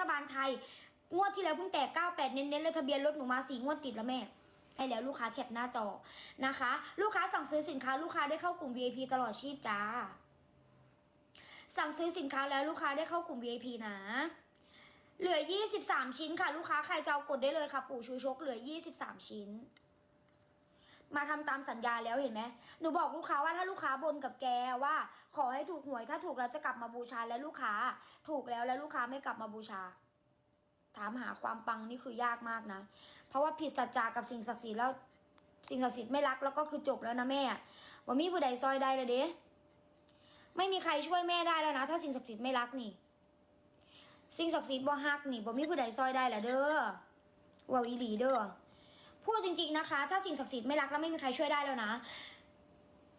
ฐบาลไทย งวดที่แล้วเพิ่งแตก 98 เน้นๆเลยทะเบียนรถหนูมาสี่งวดติดแล้วแม่ให้แล้วลูกค้าแคปหน้าจอนะคะ ลูกค้าสั่งซื้อสินค้าลูกค้าได้เข้ากลุ่ม VIP ตลอดชีพจ้า สั่งซื้อสินค้าแล้วลูกค้าได้เข้ากลุ่ม VIP นะ เหลือ 23 ชิ้นค่ะ ลูกค้าใครจะเอากดได้เลยค่ะ ปู่ชูชกเหลือ 23 ชิ้น มาทำตามสัญญาแล้วเห็นไหมหนูบอกลูกค้าว่าถ้าลูกค้าบนกับแกว่า ขอให้ถูกหวยถ้าถูกแล้วจะกลับมาบูชาแล้วลูกค้า ถูกแล้วแล้วลูกค้าไม่กลับมาบูชา ถามหาความปังนี่คือยากมากนะ เพราะว่าผิดสัจจากับสิ่งศักดิ์สิทธิ์แล้ว สิ่งศักดิ์สิทธิ์ไม่รักแล้วก็คือจบแล้วนะแม่ว่ามีผู้ใดซอยได้เลยเด้ไม่มีใครช่วยแม่ได้แล้วนะ ถ้าสิ่งศักดิ์สิทธิ์ไม่รักนี่ สิ่งศักดิ์สิทธิ์บ่ฮักนี่บ่มีผู้ใดซอยได้ละเด้อว่าอีหลีเด้อ พูดจริง ๆนะคะ ถ้าสิ่งศักดิ์สิทธิ์ไม่รักแล้วไม่มีใครช่วยได้แล้วนะ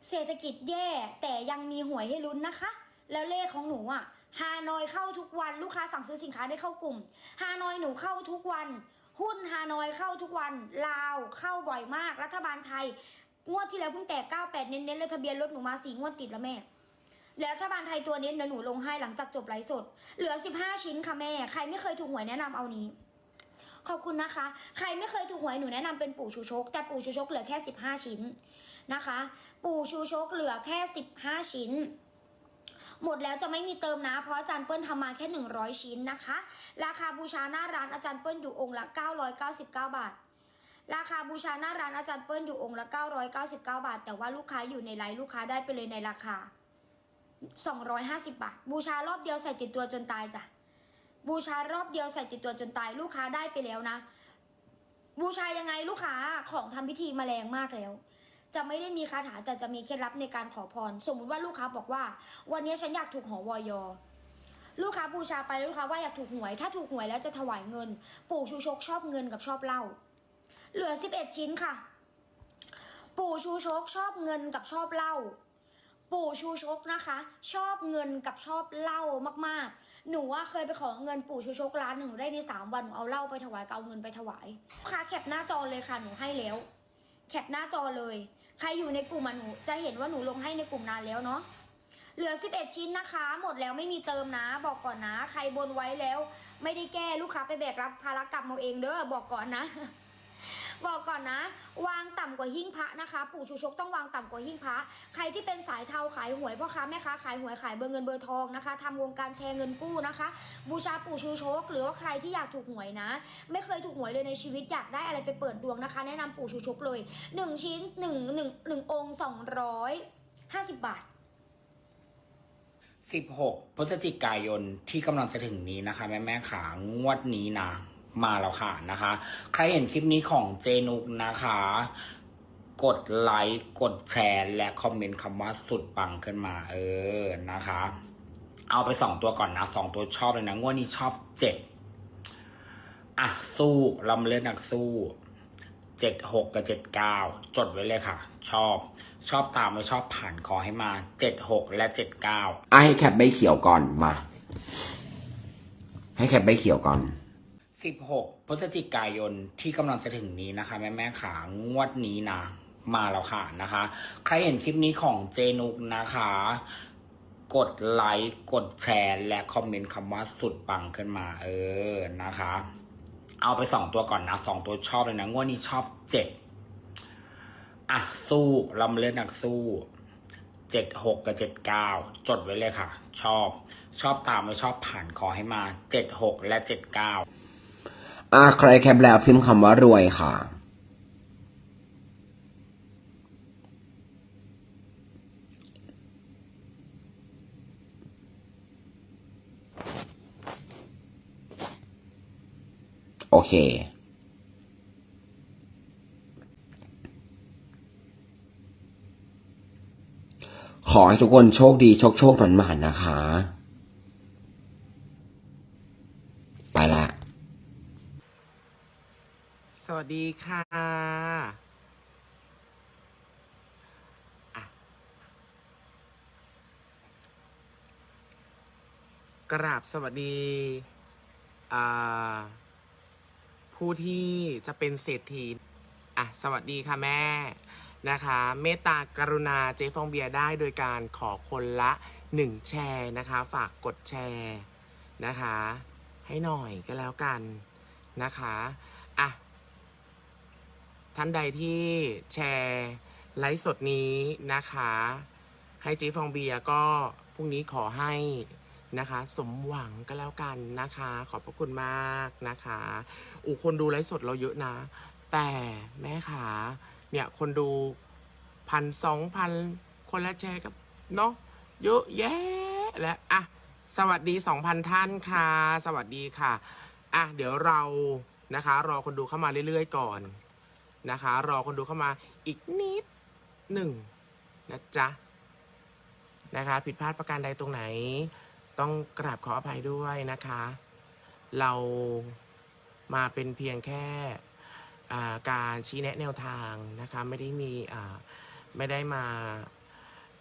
เศรษฐกิจแย่แต่ยังมีหวยให้ลุ้นนะคะ แล้วเลขของหนูอะฮานอยเข้าทุกวันลูกค้าสั่งซื้อสินค้าได้เข้ากลุ่มฮานอยหนูเข้าทุกวัน หุ้นฮานอยเข้าทุกวัน ลาวเข้าบ่อยมาก รัฐบาลไทย งวดที่แล้วเพิ่งแตก98 เน้นๆเลยทะเบียนรถหนูมาสี่งวดติดแล้วแม่แล้วรัฐบาลไทยตัวเนี้เดี๋ยวหนูลงให้หลังจากจบไลฟ์สด เหลือ 15 ชิ้นค่ะแม่ ใครไม่เคยถูกหวยแนะนำเอานี้ ขอบคุณนะคะ ใครไม่เคยถูกหวยหนูแนะนำเป็นปู่ชูชก แต่ปู่ชูชกเหลือแค่ 15 ชิ้นนะคะ ปู่ชูชกเหลือแค่ 15 ชิ้น หมดแล้วจะไม่มีเติมนะ เพราะอาจารย์เปิ้ลทำมาแค่ 100 ชิ้นนะคะ ราคาบูชาหน้าร้านอาจารย์เปิ้ลอยู่องค์ละ 999 บาทราคาบูชาหน้าร้านอาจารย์เปิ้ลอยู่องค์ละ 999 บาท แต่ว่าลูกค้าอยู่ในไลฟ์ลูกค้าได้ไปเลยในราคา 250 บาท บูชารอบเดียวใส่ติดตัวจนตายจ้ะ บูชารอบเดียวใส่ติดตัวจนตายลูกค้าได้ไปแล้วนะ บูชายังไงลูกค้าของทำพิธีมาแรงมากแล้ว จะไม่ได้มีคาถาแต่จะมีเคล็ดลับในการขอพร สมมุติว่าลูกค้าบอกว่า วันนี้ฉันอยากถูกหอวอยอลูกค้าบูชาไปลูกค้าว่าอยากถูกหวย ถ้าถูกหวยแล้วจะถวายเงิน ปู่ชูชกชอบเงินกับชอบเหล้าเหลือ11ชิ้นค่ะ ปู่ชูชกชอบเงินกับชอบเหล้าปู่ชูชกนะคะ ชอบเงินกับชอบเหล้ามากๆ หนูว่าเคยไปขอเงินปู่ชูชกร้านหนึ่งได้ในสามวันหนูเอาเหล้าไปถวายก็เอาเงินไปถวายลูกค้าแคปหน้าจอเลยค่ะหนูให้แล้ว แคปหน้าจอเลย ใครอยู่ในกลุ่มอะหนู จะเห็นว่าหนูลงให้ในกลุ่มนานแล้วเนาะเหลือ 11 ชิ้นนะคะ หมดแล้วไม่มีเติมนะ บอกก่อนนะ ใครบนไว้แล้ว ไม่ได้แก้ลูกค้าไปแบกรับภาระกรรมเอาเองเด้อบอกก่อนนะ บอกก่อนนะ วางต่ำกว่าหิ้งพระนะคะ ปู่ชูชกต้องวางต่ำกว่าหิ้งพระใครที่เป็นสายเทาขายหวยพ่อค้าแม่ค้าขายหวยขายเบอร์เงินเบอร์ทองนะคะทำวงการแชร์เงินกู้นะคะ บูชาปู่ชูชก หรือว่าใครที่อยากถูกหวยนะ ไม่เคยถูกหวยเลยในชีวิตอยากได้อะไรไปเปิดดวงนะคะ แนะนำปู่ชูชกเลยหนึ่งชิ้นหนึ่งหนึ่งหนึ่งองค์สองร้อยห้าสิบบาท16พฤศจิกายนที่กำลังจะถึงนี้นะคะ แม่แม่ขางวดนี้นะ มาแล้วค่ะนะคะ ใครเห็นคลิปนี้ของเจนุกนะคะ กดไลค์กดแชร์และคอมเมนต์คำว่าสุดปังขึ้นมา เออนะคะ เอาไปสองตัวก่อนนะสองตัวชอบเลยนะงวดนี้ชอบเจ็ดอะสู้ลำเล่นนักสู้เจ็ดหกกับเจ็ดเก้าจดไว้เลยค่ะ ชอบ ชอบตามไม่ชอบผ่านขอให้มาเจ็ดหกและเจ็ดเก้าอะให้แคปใบเขียวก่อนมา ให้แคปใบเขียวก่อน 16 พฤศจิกายนที่กำลังจะถึงนี้นะคะ แม่แม่ขางวดนี้นะ มาแล้วค่ะนะคะ ใครเห็นคลิปนี้ของเจนุกนะคะ กดไลค์กดแชร์ และคอมเมนต์คำว่าสุดปังขึ้นมา เออนะคะ เอาไปสองตัวก่อนนะสองตัวชอบเลยนะ งวดนี้ชอบเจ็ดอะ สู้ลำเล่นนักสู้เจ็ดหกกับเจ็ดเก้าจดไว้เลยค่ะ ชอบ ชอบตามไม่ชอบผ่านขอให้มาเจ็ดหกและเจ็ดเก้า อะใครแคปแล้วพิมพ์คำว่ารวยค่ะ โอเคขอให้ทุกคนโชคดี โชคโชคหมันหมานๆนะคะ ไปละ สวัส ดีค่ะอะกราบสวัสดี ผู้ที่จะเป็นเศรษฐีอะสวัสดีค่ะแม่นะคะ เมตตากรุณาเจฟองเบียได้โดยการขอคนละหนึ่งแชร์นะคะ ฝากกดแชร์นะคะ ให้หน่อยก็แล้วกันนะคะ อะ ท่านใดที่แชร์ไลฟ์สดนี้นะคะ ให้จ๊ฟองเบียก็พรุ่งนี้ขอให้นะคะ สมหวังก็แล้วกันนะคะ ขอบพระคุณมากนะคะอูคนดูไลฟ์สดเราเยอะนะ แต่แม่ขาเนี่ย คนดูพันสองพันคนละแชร์กับเนาะเยอะแยะและอะสวัสดีสองพันท่านค่ะ สวัสดีค่ะ อะ เดี๋ยวเรานะคะ รอคนดูเข้ามาเรื่อยๆก่อน นะคะ รอคนดูเข้ามาอีกนิดหนึ่งนะจ๊ะนะคะ ผิดพลาดประการใดตรงไหน ต้องกราบขออภัยด้วยนะคะ เรามาเป็นเพียงแค่การชี้แนะแนวทางนะคะ ไม่ได้มีไม่ได้มา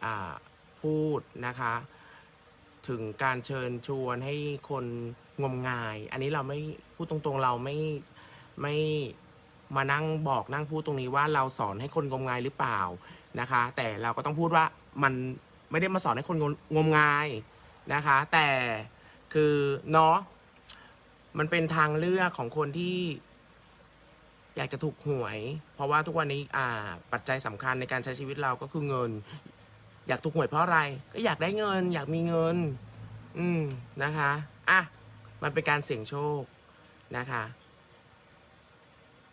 อ่าพูดนะคะ ถึงการเชิญชวนให้คนงมงาย อันนี้เราไม่พูดตรงๆเราไม่ไม่ มานั่งบอกนั่งพูดตรงนี้ว่าเราสอนให้คนงมงายหรือเปล่านะคะ แต่เราก็ต้องพูดว่ามันไม่ได้มาสอนให้คนงมงายนะคะ แต่คือเนาะมันเป็นทางเลือกของคนที่ อยากจะถูกหวย เพราะว่าทุกวันนี้อ่า ปัจจัยสำคัญในการใช้ชีวิตเราก็คือเงิน อยากถูกหวยเพราะอะไร ก็อยากได้เงิน อยากมีเงิน อืมนะคะอะมันเป็นการเสี่ยงโชคนะคะ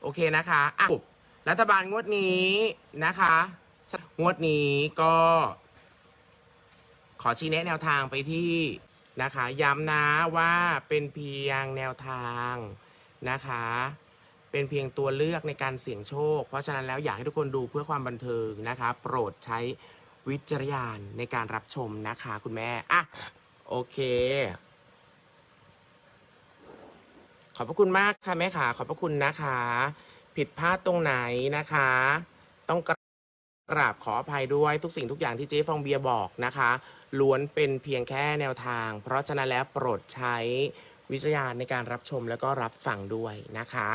โอเคนะคะอะรัฐบาลงวดนี้นะคะ งวดนี้ก็ ขอชี้แนะแนวทางไปที่นะคะ ย้ำนะว่าเป็นเพียงแนวทางนะคะ เป็นเพียงตัวเลือกในการเสี่ยงโชค เพราะฉะนั้นแล้วอยากให้ทุกคนดูเพื่อความบันเทิงนะคะ โปรดใช้วิจารณญาณในการรับชมนะคะ คุณแม่ อะ โอเค ขอบพระคุณมากค่ะแม่ขาขอบพระคุณนะคะ ผิดพลาดตรงไหนนะคะ ต้องกราบขออภัยด้วยทุกสิ่งทุกอย่างที่เจ๊ฟองเบียบอกนะคะ ล้วนเป็นเพียงแค่แนวทาง เพราะฉะนั้นแล้วโปรดใช้วิจารณ์ในการรับชมแล้วก็รับฟังด้วยนะคะ